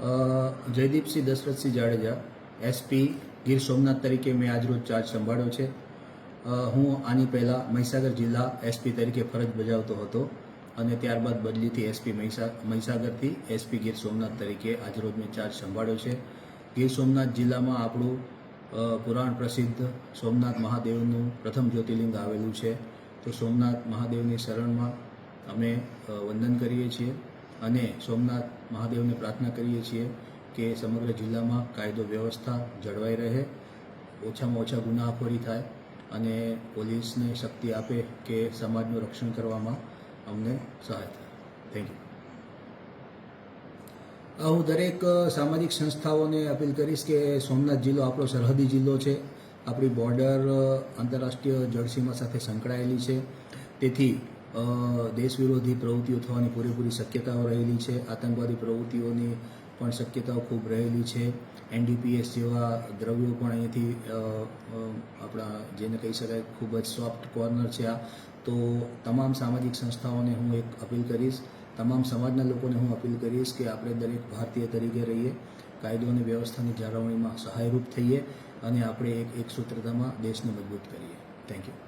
Jaydeepsinh Dashrathsinh Jadeja SP Gir Somnath તરીકે મેં આજરોજ ચાર્જ સંભાળ્યો છે. હું આની પહેલાં મહીસાગર જિલ્લા એસપી તરીકે ફરજ બજાવતો હતો અને ત્યારબાદ બદલીથી એસપી મહીસા, મહીસાગરથી એસપી ગીર સોમનાથ તરીકે આજરોજ મેં ચાર્જ સંભાળ્યો છે. ગીર સોમનાથ જિલ્લામાં આપણું પુરાણ પ્રસિદ્ધ સોમનાથ મહાદેવનું પ્રથમ જ્યોતિર્લિંગ આવેલું છે. તો સોમનાથ મહાદેવની શરણમાં અમે વંદન કરીએ છીએ. અને સોમનાથ મહાદેવને પ્રાર્થના કરીએ છીએ કે સમગ્ર જિલ્લામાં કાયદો વ્યવસ્થા જળવાઈ રહે, ઓછામાં ઓછા ગુનાખોરી થાય અને પોલીસને શક્તિ આપે કે સમાજનું રક્ષણ કરવામાં અમને સહાય થાય. થેન્ક યુ હું દરેક સામાજિક સંસ્થાઓને અપીલ કરીશ કે સોમનાથ જિલ્લો આપણો સરહદી જિલ્લો છે. આપણી બોર્ડર આંતરરાષ્ટ્રીય જળસીમા સાથે સંકળાયેલી છે. તેથી દેશ વિરોધી પ્રવૃત્તિઓ થવાની પૂરેપૂરી શક્યતાઓ રહેલી છે. આતંકવાદી પ્રવૃત્તિઓની પણ શક્યતાઓ ખૂબ રહેલી છે. એનડીપીએસ જેવા દ્રવ્યો પણ અહીંથી આપણા જેને કહી શકાય ખૂબ જ સોફ્ટ કોર્નર છે આ. તો તમામ સામાજિક સંસ્થાઓને હું એક અપીલ કરીશ, તમામ સમાજના લોકોને હું અપીલ કરીશ કે આપણે દરેક ભારતીય તરીકે રહીએ, કાયદો અને વ્યવસ્થાની જાળવણીમાં સહાયરૂપ થઈએ અને આપણે એક એક સૂત્રતામાં દેશને મજબૂત કરીએ. Thank you